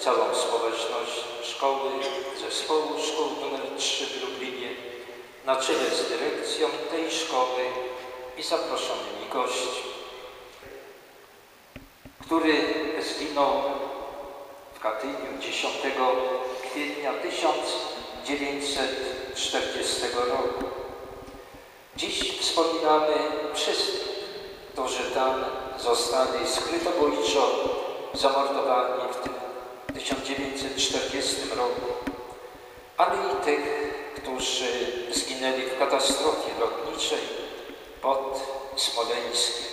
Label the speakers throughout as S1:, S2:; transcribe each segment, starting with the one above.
S1: całą społeczność szkoły, zespołu szkół nr 3 w Lublinie, na czele z dyrekcją tej szkoły i zaproszonymi gośćmi, który zginął w Katyniu 10 kwietnia 1940 roku. Dziś wspominamy wszystkich, którzy tam zostali skrytobójczo zamordowani w tym 1940 roku, ale i tych, którzy zginęli w katastrofie lotniczej pod Smoleńskiem.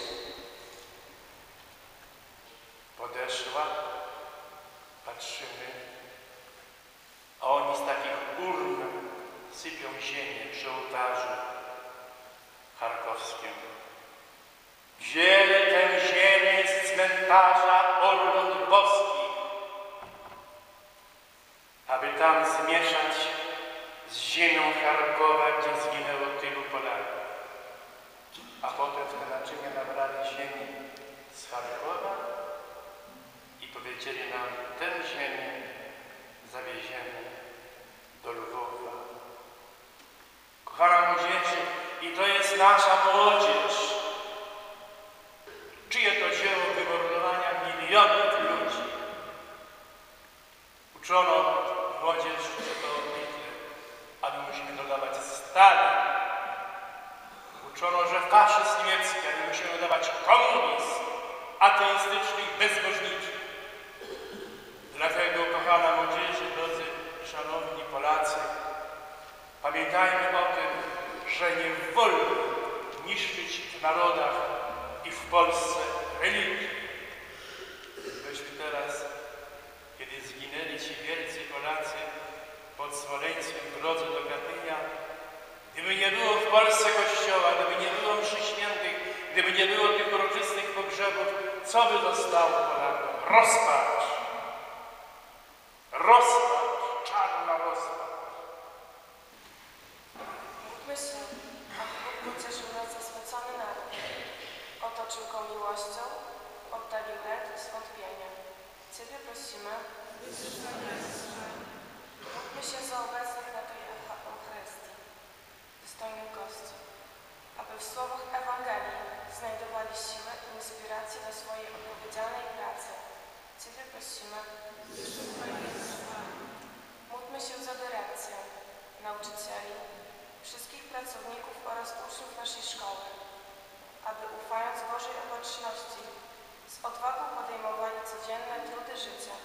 S2: Podeszła, patrzymy, a oni z takich urn sypią ziemię przy ołtarzu charkowskim. Wzięli tę ziemię z cmentarza Orląt Boski, aby tam zmieszać z ziemią Charkowa, gdzie zginęło tylu Polaków. A potem te naczynia nabrali ziemi z Charkowa i powiedzieli nam, tę ziemię zawieziemy do Lwowa. Kochana młodzieży, i to jest nasza młodzież. Milionów ludzi? Uczono młodzież, że to Hitler, a my musimy dodawać Stalin. Uczono, że faszyzm niemiecki, a my musimy dodawać komunizm ateistyczny i bezbożniczy. Dlatego, kochana młodzieży, drodzy szanowni Polacy, pamiętajmy o tym, że nie wolno niszczyć w narodach i w Polsce religii. Teraz, kiedy zginęli ci wielcy Polacy pod Smoleńskiem w drodze do Katynia, gdyby nie było w Polsce kościoła, gdyby nie było mszy świętych, gdyby nie było tych uroczystych pogrzebów, co by zostało Polakom? Rozpacz. Rozpacz. Czarna rozpacz.
S3: Módlmy się, aby Bóg pocieszył nas zasmucony naród, otoczył go miłością, Ciebie prosimy. Módlmy się za obecnych na tej Eucharystii, dostojnych gości, aby w słowach Ewangelii znajdowali siłę i inspirację do swojej odpowiedzialnej pracy. Ciebie prosimy. Módlmy się za dyrekcję, nauczycieli, wszystkich pracowników oraz uczniów naszej szkoły, aby ufając Bożej opatrzności z odwagą podejmowali codzienne trudy życia.